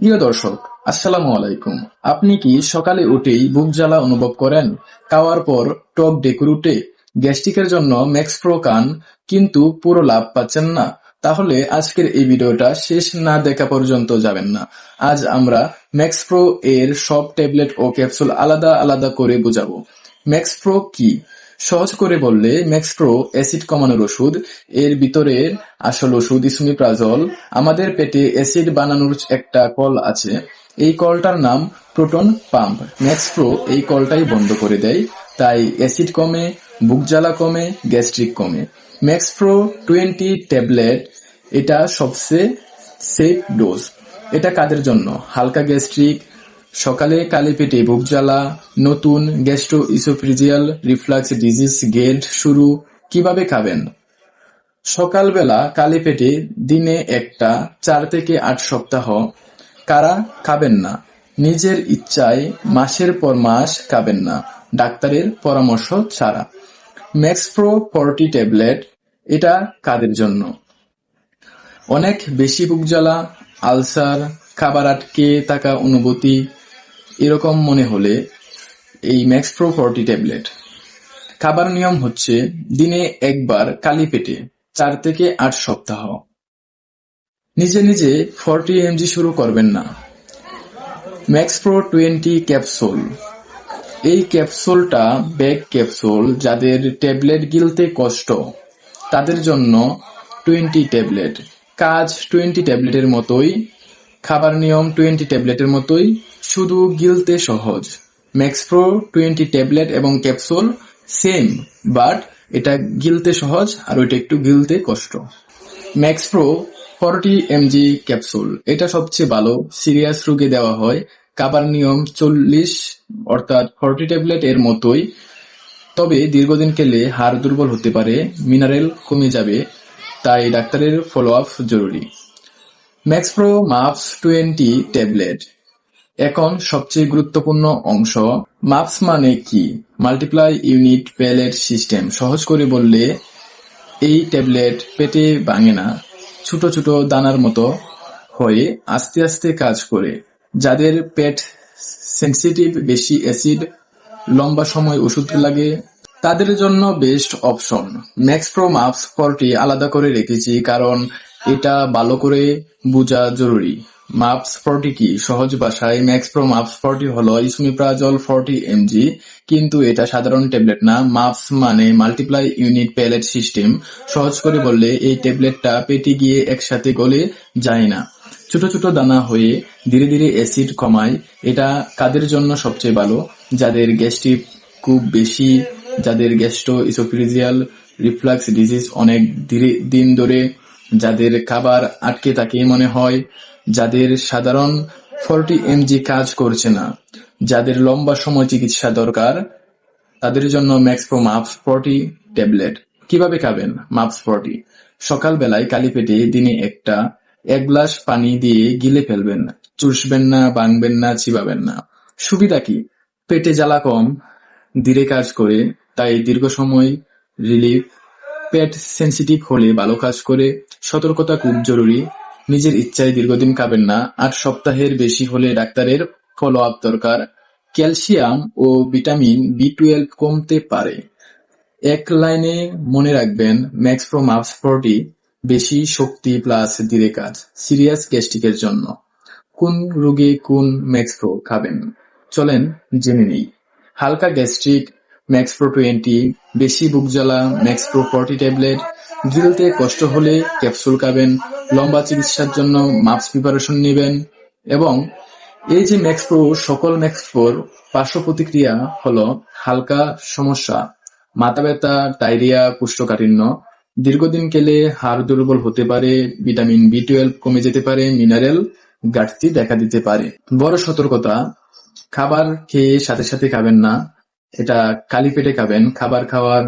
প্রিয় দর্শক, আসসালামু আলাইকুম। আপনি কি সকালে উঠেই বুক জ্বালা অনুভব করেন? খাওয়ার পর টক ডেকুর উঠে গ্যাস্ট্রিকের জন্য ম্যাক্স প্রো খান, কিন্তু পুরো লাভ পাচ্ছেন না। তাহলে আজকের এই ভিডিওটা শেষ না দেখা পর্যন্ত যাবেন না। আজ আমরা ম্যাক্স প্রো এর সব ট্যাবলেট ও ক্যাপসুল আলাদা আলাদা করে বোঝাবো। ম্যাক্স প্রো কি? সহজ করে বললে ম্যাক্স প্রো অ্যাসিড কমানোর ওষুধ, এর ভিতরে আসল ওষুধ ইসমিপ্রাজল। আমাদের পেটে অ্যাসিড বানানোর একটা কল আছে। এই কলটার নাম প্রোটন পাম্প। ম্যাক্স প্রো এই কলটাই বন্ধ করে দেয়। তাই অ্যাসিড কমে, বুক জ্বালা কমে, গ্যাস্ট্রিক কমে। ম্যাক্স প্রো টোয়েন্টি ট্যাবলেট, এটা সবচেয়ে সেফ ডোজ। এটা কাদের জন্য? হালকা গ্যাস্ট্রিক সকালে কালি পেটে বুক জ্বালা, নতুন গ্যাস্ট্রো ইসোফ্রিজিয়াল রিফ্লাক্স ডিজিজ গেট শুরু, কীভাবে খাবেন? সকালবেলা কালি পেটে দিনে একটা চার থেকে আট সপ্তাহ। কারা খাবেন না? নিজের ইচ্ছায় মাসের পর মাস খাবেন না। ডাক্তারের পরামর্শ ছাড়া। ম্যাক্স প্রো ফর্টি ট্যাবলেট, এটা কাদের জন্য? অনেক বেশি বুক জ্বালা, আলসার, খাবার আটকে থাকা অনুভূতি এরকম মনে হলে এই ম্যাক্স প্রো ফর্টি ট্যাবলেট খাবার নিয়ম হচ্ছে দিনে একবার কালি পেটে চার থেকে আট সপ্তাহ। নিজে নিজে ফর্টি এমজি শুরু করবেন না। ম্যাক্স প্রো টোয়েন্টি ক্যাপসুল এই ক্যাপসুলটা ব্যাগ ক্যাপসুল যাদের ট্যাবলেট গিলতে কষ্ট, তাদের জন্য টোয়েন্টি ট্যাবলেট কাজ টোয়েন্টি ট্যাবলেটের মতোই। খাবার নিয়ম টোয়েন্টি ট্যাবলেটের মতোই, শুধু গিলতে সহজ। ম্যাক্স প্রো টোয়েন্টি ট্যাবলেট এবং ক্যাপসুল, সেম, বাট এটা গিলতে সহজ আর ওইটা একটু গিলতে কষ্ট। Max Pro forty MG capsule. এটা সবচেয়ে ভালো, সিরিয়াস রোগে দেওয়া হয়। কাবার নিয়ম চল্লিশ, অর্থাৎ ফর্টি ট্যাবলেট এর মতোই। তবে দীর্ঘদিন খেলে হাড় দুর্বল হতে পারে, মিনারেল কমে যাবে, তাই ডাক্তারের ফলো আপ জরুরি। Max Pro MUPS twenty tablet এখন সবচেয়ে গুরুত্বপূর্ণ অংশ। মাপস মানে কি? মাল্টিপ্লাই ইউনিট প্যালেট সিস্টেম সহজ করে বললে এই ট্যাবলেট পেটে ভাঙে না, ছোট ছোট দানার মতো হয়ে আস্তে আস্তে কাজ করে। যাদের পেট সেন্সিটিভ বেশি অ্যাসিড লম্বা সময় ওষুধ লাগে, তাদের জন্য best option Max Pro MUPS forty আলাদা করে রেখেছি, কারণ এটা ভালো করে বোঝা জরুরি। মাপস ফর্টি কি? সহজ ভাষায় ম্যাক্স প্রো মাপস ফর্টি হলো ইসমিপ্রাজল ফর্টি এমজি, কিন্তু এটা সাধারণ ট্যাবলেট না। মাপস মানে মাল্টিপ্লাই ইউনিট প্যালেট সিস্টেম। সহজ করে বললে এই ট্যাবলেটটা পেটে গিয়ে একসাথে গলে যায় না। ছোট ছোট দানা হয়ে ধীরে ধীরে অ্যাসিড কমায়। এটা কাদের জন্য সবচেয়ে ভালো? যাদের গ্যাস্ট্রিক খুব বেশি, যাদের গ্যাস্ট্রো ইসোফিজিয়াল রিফ্লাক্স ডিজিজ অনেক ধীরে দিন ধরে যাদের খাবার আটকে থাকে মনে হয়, যাদের সাধারণ ফর্টি এমজি কাজ করছে না, যাদের লম্বা সময় চিকিৎসা দরকার, তাদের জন্য Max Pro MUPS forty tablet. কীভাবে খাবেন মাপস ফর্টি? সকালবেলায় কালি পেটে দিনে একটা, এক গ্লাস পানি দিয়ে গিলে ফেলবেন। চুষবেন না বাংবেন না, চিবাবেন না। সুবিধা কি? পেটে জ্বালা কম, ধীরে কাজ করে, তাই দীর্ঘ সময় রিলিফ পেট সেন্সিটিভ হলে ভালো কাজ করে, সতর্কতা খুব জরুরি। নিজের ইচ্ছায় দীর্ঘদিন খাবেন না। আট সপ্তাহের বেশি হলে ডাক্তারের ফলো আপ দরকার। ক্যালসিয়াম ও ভিটামিন বি টুয়েলভ কমতে পারে। এক লাইনে মনে রাখবেন, ম্যাক্স প্রো মাপস ফোরটি বেশি শক্তি প্লাস ধীরে কাজ, সিরিয়াস গ্যাস্ট্রিকের জন্য। কোন রোগে কোন ম্যাক্স প্রো খাবেন? চলেন জেনে নেই। হালকা গ্যাস্ট্রিক ম্যাক্স প্রো টোয়েন্টি বেশি বুক জ্বালা ম্যাক্স প্রো ফর্টি ট্যাবলেট গিলতে কষ্ট হলে ক্যাপসুল খাবেন, লম্বা চিকিৎসার জন্য মাপস প্রিপারেশন নেবেন এবং এই যে ম্যাক্স প্রো সকল ম্যাক্স প্রোর পার্শ্ব প্রতিক্রিয়া হলো হালকা সমস্যা, মাথা ব্যথা ডায়রিয়া কোষ্ঠকাঠিন্য, দীর্ঘদিন খেলে হাড় দুর্বল হতে পারে ভিটামিন বি টুয়েলভ কমে যেতে পারে মিনারেল ঘাটতি দেখা দিতে পারে। বড় সতর্কতা, খাবার খেয়ে সাথে সাথে খাবেন না এটা খালি পেটে খাবেন, খাবার খাওয়ার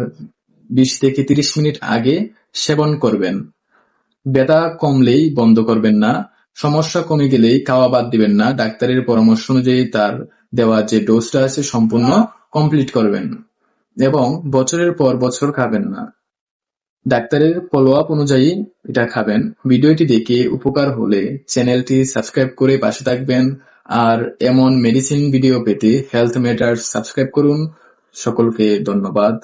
বিশ থেকে তিরিশ মিনিট আগে সেবন করবেন। ব্যথা কমলেই বন্ধ করবেন না, সমস্যা কমে গেলেই খাওয়া বাদ দিবেন না, ডাক্তারের পরামর্শ অনুযায়ী তার দেওয়া যে ডোজটা আছে সম্পূর্ণ কমপ্লিট করবেন এবং বছরের পর বছর খাবেন না। ডাক্তারের ফলো আপ অনুযায়ী এটা খাবেন। ভিডিওটি দেখে উপকার হলে চ্যানেলটি সাবস্ক্রাইব করে পাশে থাকবেন। আর এমন মেডিসিন ভিডিও পেতে হেলথ ম্যাটার্স সাবস্ক্রাইব করুন। সকলকে ধন্যবাদ।